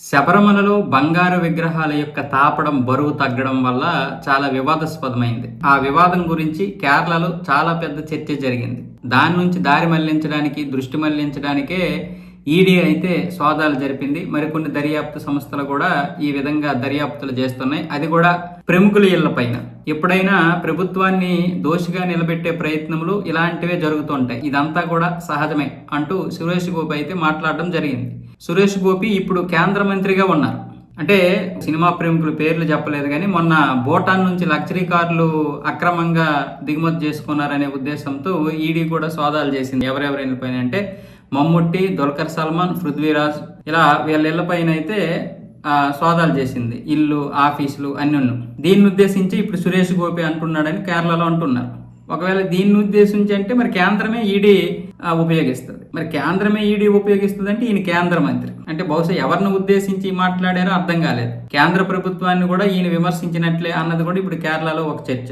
శబరిమలలో బంగారు విగ్రహాల యొక్క తాపడం బరువు తగ్గడం వల్ల చాలా వివాదాస్పదమైంది. ఆ వివాదం గురించి కేరళలో చాలా పెద్ద చర్చ జరిగింది. దాని నుంచి దారి మళ్ళించడానికి దృష్టి మళ్ళించడానికే ఈడీ అయితే సోదాలు జరిపింది. మరికొన్ని దర్యాప్తు సంస్థలు కూడా ఈ విధంగా దర్యాప్తులు చేస్తున్నాయి. అది కూడా ప్రముఖుల ఇళ్ళపైన ఎప్పుడైనా ప్రభుత్వాన్ని దోషిగా నిలబెట్టే ప్రయత్నములు ఇలాంటివే జరుగుతుంటాయి ఇదంతా కూడా సహజమే అంటూ సురేష్ గోపి అయితే మాట్లాడడం జరిగింది. సురేష్ గోపి ఇప్పుడు కేంద్ర మంత్రిగా ఉన్నారు. అంటే సినిమా ప్రేమికుల పేర్లు చెప్పలేదు కానీ మొన్న భూటాన్ నుంచి లగ్జరీ కార్లు అక్రమంగా దిగుమతి చేసుకున్నారనే ఉద్దేశంతో ఈడీ కూడా సోదాలు చేసింది. ఎవరెవరి ఇళ్ళపైన అంటే మమ్ముట్టి దుల్కర్ సల్మాన్ పృథ్వీరాజ్ ఇలా వీళ్ళ ఇళ్ళపైన అయితే సోదాలు చేసింది. ఇల్లు ఆఫీసులు అన్ని దీన్ని ఉద్దేశించి ఇప్పుడు సురేష్ గోపి అంటున్నాడని కేరళలో అంటున్నారు. ఒకవేళ దీన్ని ఉద్దేశించి అంటే మరి కేంద్రమే ఈడీ ఉపయోగిస్తుంది. మరి కేంద్రమే ఈడీ ఉపయోగిస్తుంది అంటే ఈయన కేంద్ర మంత్రి. అంటే బహుశా ఎవరిని ఉద్దేశించి మాట్లాడారో అర్థం కాలేదు. కేంద్ర ప్రభుత్వాన్ని కూడా ఈయన విమర్శించినట్లే అన్నది కూడా ఇప్పుడు కేరళలో ఒక చర్చ.